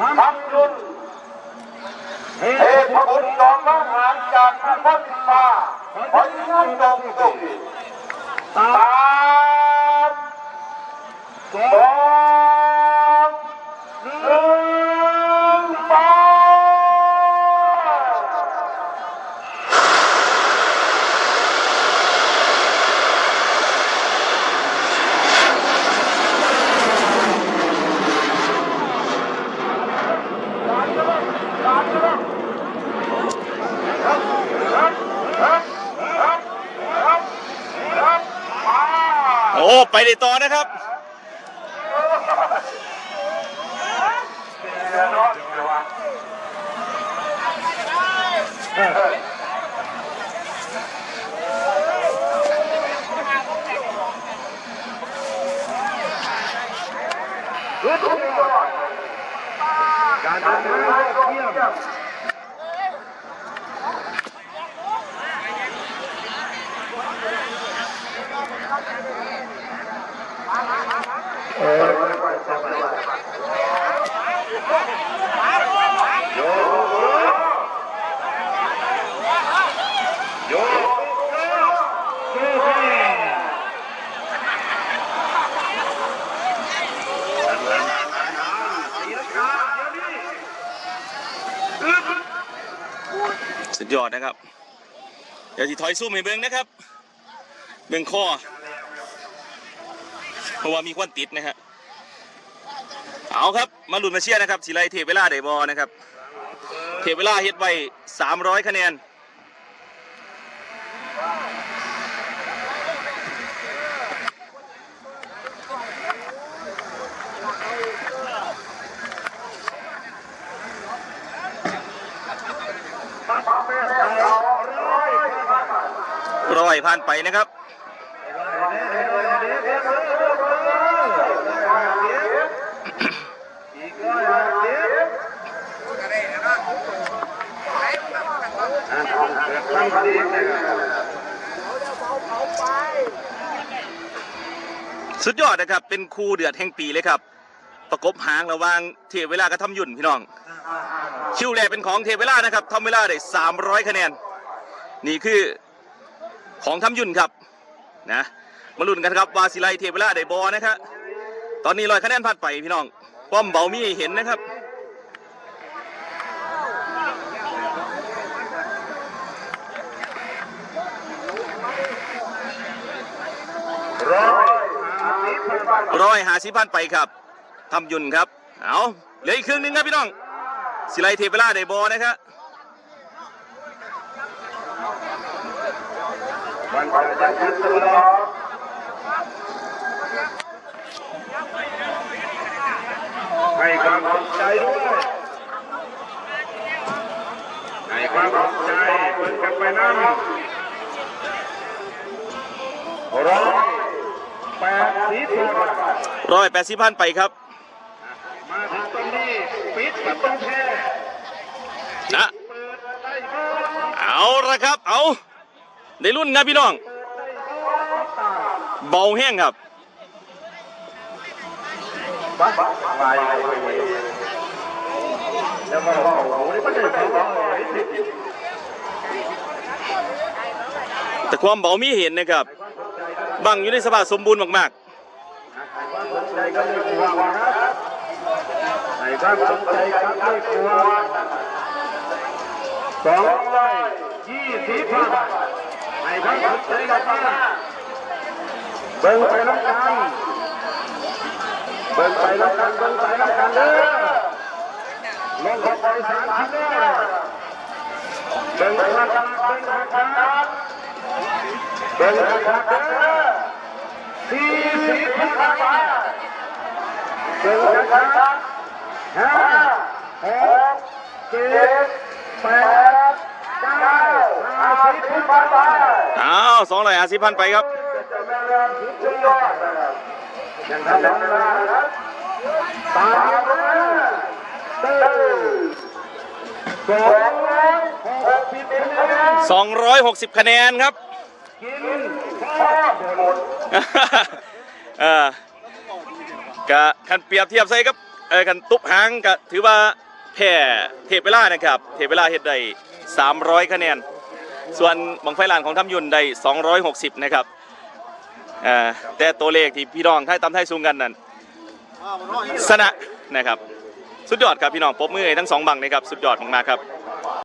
ทำยุนเหตุผลสองน้องหารจากพระพุทธมาขอยืนตรงตรงสามสองหนึ่งไป โอ้ ไปได้ต่อนะครับ การเดินทางเที่ยม สุดยอดนะครับ เดี๋ยวที่ถอยสู้ให้เบิ้งนะครับ เบิ้งข้อ เพราะว่ามีควันติดนะฮะเอาครับมาหลุ้นมาเชียร์นะครับสิไลเทเวลาไดบอนะครับ เทเวลาเฮ็ดไว้300 คะแนนร้อยผ่านไปนะครับ สุดยอดนะครับ เป็นคู่เดือดแห่งปีเลยครับ ประกบหางระว่างเทเวลากับทำยุ่นพี่น้อง คิวแรกเป็นของเทเวลานะครับทำเวลาได้300 คะแนน นี่คือของทำยุ่นครับนะมาลุ้นกันครับวาสิไลเทเวลาได้บอนะครับตอนนี้ลอยคะแนนผ่านไปพี่น้องป้อมเบามีเห็นนะครับ ร้อยห้าสิบพันร้อยหาสิพันไปครับทำยุ่นครับ เอาเหลืออีกครึ่งหนึงครับพี่น้อง สิไลเทพเวลาได้บอนะครับมันจะคิดตลอดให้ความสนใจด้วยให้ความสนใจเปิดกันไปนั่งร้อย แปดสิบพันร้อยแปดสิพันไปครับ มาถึงตรงนี้ปิดประตูแพ้นะเปิดได้ก็เอาละครับ เอาได้รุ่นครับพี่น้อง เบาแห้งครับบ้าบ้าไปแล้วมาบอกโอ้ยไม่ได้เขาบอกเลยแต่ความเบามีเห็นนะครับ บังอยู่ในสภาพสมบูรณ์มากสนใจก็ไม่กลัวครสนใจก็ไม่กลัวสองร้อยยี่สิบพันในบ้านสนใจก็มาเบิ่งไปแล้วกันเบิ่งไปแล้วกันเบิ่งไปแล้วกันเด้อลงเข้าไปสามพันเด้อเบิ่งไปแล้วกันเบิ่งไปแล้วกัน เบิ่งไปแล้วกันเด้อสี่สิบพันบาทเจ็ดห้าหกเจ็ดแปดเก้าห้าสิบพันบาทๆอ้าวสองร้อยห้าสิบพันไปครับสุดยอดยังทำได้นะตามมาเต้สองร้อยหกสิบคะแนน260คะแนนครับ เออกะคันเปรียบเทียบใส่กับเออกันตุ๊บหางก็ถือว่าแพ้เทพเวลานะครับ เทพเวลาเฮ็ดได้300 คะแนน ส่วนบังไฟลานของทำยุ่นได้ 260 นะครับอ่าแต่ตัวเลขที่พี่น้องไทยตำไทยสูงกันนั่นสนะนะครับ สุดยอดครับพี่น้องปบมือทั้งสองบังนะครับ สุดยอดมากๆครับ